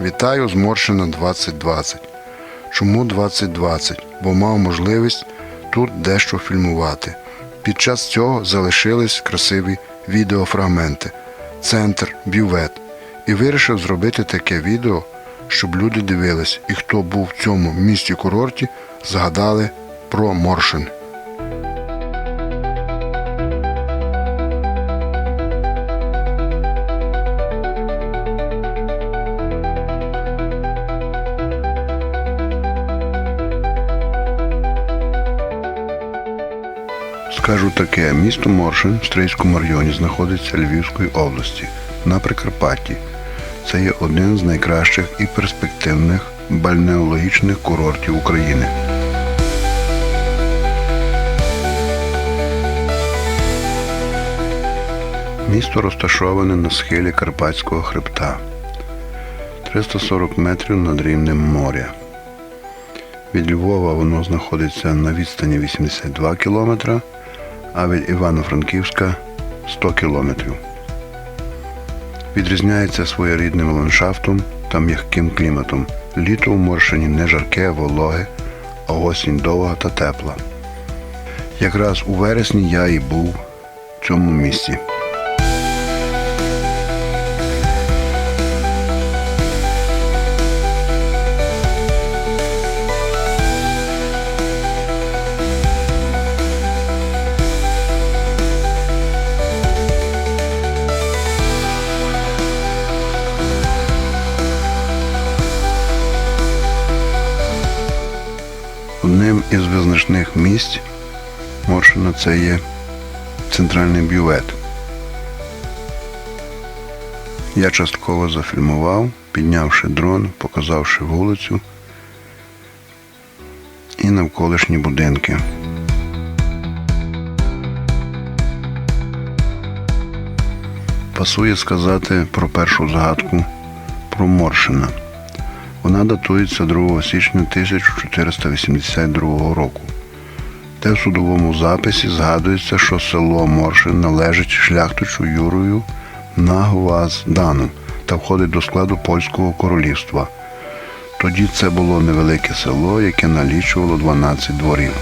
Вітаю з Моршина 2020. Чому 2020? Бо мав можливість тут дещо фільмувати. Під час цього залишились красиві відеофрагменти, центр, бювет. І вирішив зробити таке відео, щоб люди дивились, і хто був в цьому місті курорті, згадали про Моршин. Скажу таке, місто Моршин в Стрийському районі знаходиться Львівської області на Прикарпатті. Це є один з найкращих і перспективних бальнеологічних курортів України. Місто розташоване на схилі Карпатського хребта 340 метрів над рівнем моря. Від Львова воно знаходиться на відстані 82 кілометра, а від Івано-Франківська 100 кілометрів. Відрізняється своєрідним ландшафтом та м'яким кліматом. Літо у Моршині не жарке, вологе, а осінь довга та тепла. Якраз у вересні я і був в цьому місці. Одним із визначних місць Моршина це є центральний бювет. Я частково зафільмував, піднявши дрон, показавши вулицю і навколишні будинки. Пасує сказати про першу згадку про Моршина. Вона датується 2 січня 1482 року, Те в судовому записі згадується, що село Моршин належить шляхтичу Юрою Нагваздану та входить до складу польського королівства. Тоді це було невелике село, яке налічувало 12 дворів.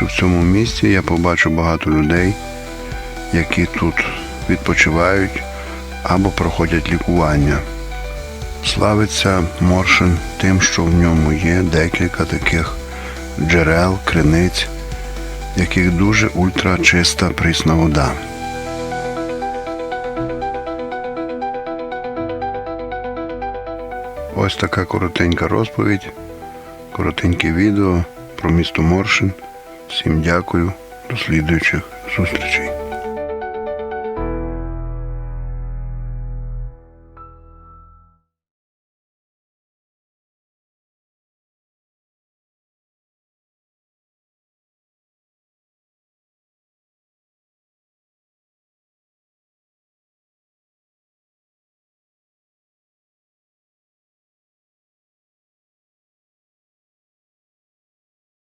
Бувши в цьому місці, я побачив багато людей, які тут відпочивають або проходять лікування. Славиться Моршин тим, що в ньому є декілька таких джерел, криниць, яких дуже ультрачиста прісна вода. Ось така коротенька розповідь, коротеньке відео про місто Моршин. Всім дякую, до слідуючих зустрічей.